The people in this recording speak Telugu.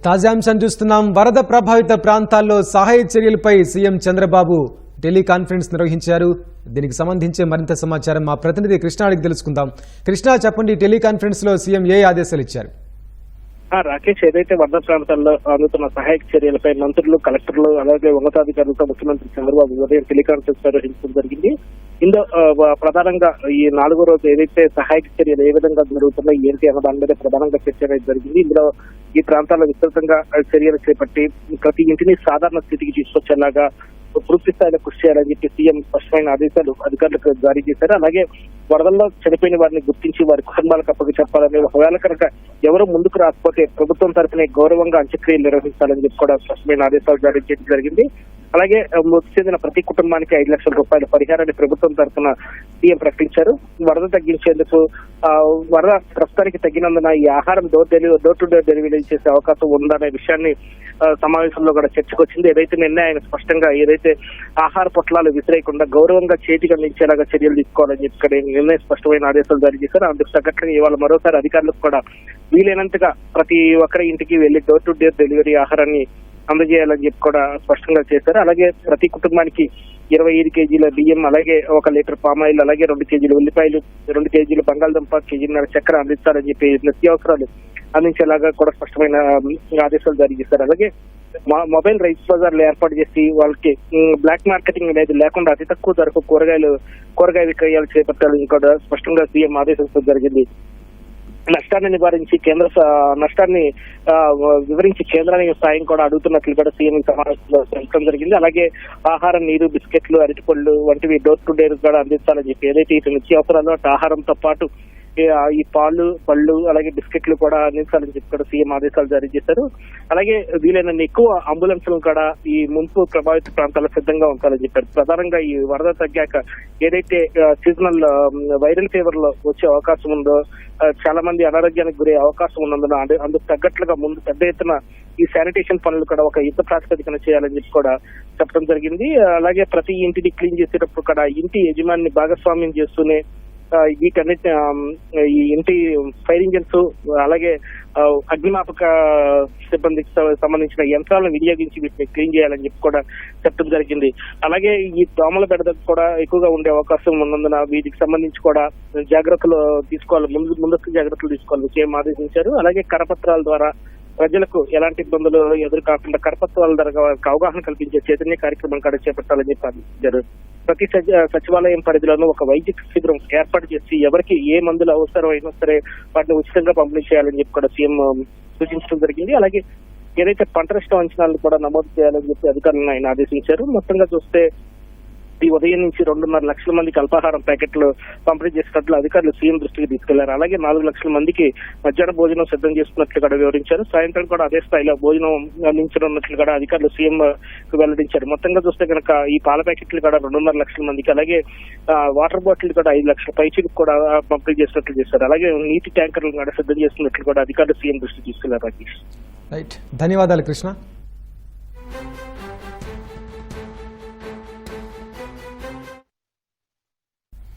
తాజా అంశం చూస్తున్నాం వరద ప్రభావిత ప్రాంతాల్లో సహాయ చర్యలపై సీఎం చంద్రబాబు టెలికాన్ఫరెన్స్ నిర్వహించారు. దీనికి సంబంధించి మరింత సమాచారం మా ప్రతినిధి కృష్ణాడికి తెలుసుకుందాం. కృష్ణ చెప్పండి టెలికాన్ఫరెన్స్లో సీఎం ఏ ఆదేశాలు ఇచ్చారు? ఆ, రాకేష్ ఏదైతే వరద ప్రాంతాల్లో అందుతున్న సహాయక చర్యలపై మంత్రులు కలెక్టర్లు అలాగే ఉన్నతాధికారులతో ముఖ్యమంత్రి చంద్రబాబు ఉదయం టెలికాన్ఫరెన్స్ నిర్వహించడం జరిగింది. ఇందులో ప్రధానంగా ఈ నాలుగో రోజు ఏదైతే సహాయక చర్యలు ఏ విధంగా జరుగుతున్నాయి ఏంటి అన్న దాని మీద ప్రధానంగా చర్చ అనేది జరిగింది. ఇందులో ఈ ప్రాంతాల్లో విస్తృతంగా చర్యలు చేపట్టి ప్రతి ఇంటిని సాధారణ స్థితికి తీసుకొచ్చేలాగా పూర్తి స్థాయిలో కృషి చేయాలని చెప్పి సీఎం స్పష్టమైన ఆదేశాలు అధికారులకు జారీ చేశారు. అలాగే వరదల్లో చనిపోయిన వారిని గుర్తించి వారి కుటుంబాలకు అప్పగి చెప్పాలని ఒకవేళ కనుక ఎవరు ముందుకు రాకపోతే ప్రభుత్వం తరఫున గౌరవంగా అంత్యక్రియలు నిర్వహించాలని చెప్పి కూడా స్పష్టమైన ఆదేశాలు జారీ చేయడం జరిగింది అలాగే మృతి చెందిన ప్రతి కుటుంబానికి ఐదు లక్షల రూపాయల పరిహారాన్ని ప్రభుత్వం తరఫున సీఎం ప్రకటించారు. వరద తగ్గించేందుకు వరద ప్రస్తుతానికి తగ్గినందున ఈ ఆహారం door delivery door to door delivery చేసే అవకాశం ఉందనే విషయాన్ని సమావేశంలో కూడా చర్చకొచ్చింది. ఏదైతే నిన్న ఆయన స్పష్టంగా ఏదైతే ఆహార పొట్లాలు విసిరేయకుండా గౌరవంగా చేతికి అందించేలాగా చర్యలు తీసుకోవాలని చెప్పి ఇక్కడ నిర్ణయం స్పష్టమైన ఆదేశాలు జారీ చేశారు. అందుకు తగ్గట్టుగా ఇవాళ మరోసారి అధికారులకు కూడా వీలైనంతగా ప్రతి ఒక్కరి ఇంటికి వెళ్ళి డోర్ టు డోర్ డెలివరీ ఆహారాన్ని అందజేయాలని చెప్పి కూడా స్పష్టంగా చేశారు. అలాగే ప్రతి కుటుంబానికి ఇరవై ఐదు కేజీల బియ్యం అలాగే ఒక లీటర్ పామాయిల్ అలాగే రెండు కేజీలు ఉల్లిపాయలు రెండు కేజీలు బంగాళదుంప కేజీన్నర చక్కెర అందిస్తారని చెప్పి నిత్యావసరాలు అందించేలాగా కూడా స్పష్టమైన ఆదేశాలు జారీ చేశారు. అలాగే మా- మొబైల్ రైస్ బజార్లు ఏర్పాటు చేసి వాళ్ళకి బ్లాక్ మార్కెటింగ్ అనేది లేకుండా అతి తక్కువ ధరకు కూరగాయలు కూరగాయ విక్రయాలు చేపట్టాలని కూడా స్పష్టంగా సీఎం ఆదేశించడం జరిగింది. నష్టాన్ని నివారించి కేంద్ర నష్టాన్ని ఆ, వివరించి కేంద్రానికి సాయం కూడా అడుగుతున్నట్లు కూడా సీఎం సమావేశంలో తెలపడం జరిగింది. అలాగే ఆహారం నీరు బిస్కెట్లు అరటిపళ్ళు వంటివి డోర్ టు డోర్ కూడా అందించాలని చెప్పి ఏదైతే ఇటు నిత్యావసరాలు అటు ఆహారంతో పాటు ఈ, పాలు పళ్ళు అలాగే బిస్కెట్లు కూడా అందించాలని చెప్పి కూడా సీఎం ఆదేశాలు జారీ చేశారు. అలాగే వీలైనన్ని ఎక్కువ అంబులెన్స్లను కూడా ఈ ముంపు ప్రభావిత ప్రాంతాల్లో సిద్ధంగా ఉంచాలని చెప్పారు. ప్రధానంగా ఈ వరద తగ్గాక ఏదైతే సీజనల్ వైరల్ ఫీవర్లో వచ్చే అవకాశం ఉందో చాలా మంది అనారోగ్యానికి గురే అవకాశం ఉన్నందున అందుకు తగ్గట్లుగా ముందు పెద్ద ఎత్తున ఈ శానిటేషన్ పనులు కూడా ఒక యుద్ధ ప్రాతిపదికన చేయాలని చెప్పి కూడా చెప్పడం జరిగింది. అలాగే ప్రతి ఇంటిని క్లీన్ చేసేటప్పుడు కూడా ఇంటి యజమాని భాగస్వామ్యం చేస్తూనే ఈ వీటన్నిటి ఈ ఇంటి ఫైర్ ఇంజన్స్ అలాగే అగ్నిమాపక సిబ్బందికి సంబంధించిన యంత్రాలను వినియోగించి వీటిని క్లీన్ చేయాలని చెప్పి కూడా చెప్పడం జరిగింది. అలాగే ఈ దోమల బెడద కూడా ఎక్కువగా ఉండే అవకాశం ఉన్నందున వీటికి సంబంధించి కూడా జాగ్రత్తలు తీసుకోవాలి. ముందు ముందస్తు జాగ్రత్తలు తీసుకోవాలి. విషయం ఆదేశించారు. అలాగే కరపత్రాల ద్వారా ప్రజలకు ఎలాంటి ఇబ్బందులు ఎదురు కాకుండా కరపత్రాల ద్వారా అవగాహన కల్పించే చైతన్య కార్యక్రమం కూడా చేపట్టాలని చెప్పారు. ఆదేశించారు ప్రతి సచివాలయం పరిధిలోనూ ఒక వైద్య శిబిరం ఏర్పాటు చేసి ఎవరికి ఏ మందులు అవసరమైనా సరే వాటిని ఉచితంగా పంపిణీ చేయాలని చెప్పి కూడా సీఎం సూచించడం జరిగింది. అలాగే ఏదైతే పంట నష్టం అంచనాలను కూడా నమోదు చేయాలని చెప్పి అధికారులను ఆయన ఆదేశించారు. మొత్తంగా చూస్తే ఈ ఉదయం నుంచి రెండున్నర లక్షల మందికి అల్పాహారం ప్యాకెట్లు పంపిణీ చేసినట్లు అధికారులు సీఎం దృష్టికి తీసుకెళ్ళారు. అలాగే నాలుగు లక్షల మందికి మధ్యాహ్న భోజనం సిద్ధం చేస్తున్నట్లు కూడా వివరించారు. సాయంత్రం కూడా అదే స్థాయిలో భోజనం అందించనున్నట్లు కూడా అధికారులు సీఎం కు వెల్లడించారు. మొత్తంగా చూస్తే కనుక ఈ పాల ప్యాకెట్లు కూడా రెండున్నర లక్షల మందికి అలాగే వాటర్ బాటిల్ కూడా ఐదు లక్షల పైచీలకు కూడా పంపిణీ చేసినట్లు చేశారు. అలాగే నీటి ట్యాంకర్లు కూడా సిద్ధం చేస్తున్నట్లు కూడా అధికారులు సీఎం దృష్టికి తీసుకెళ్ళారు రాకేష్. రైట్ ధన్యవాదాలు కృష్ణ.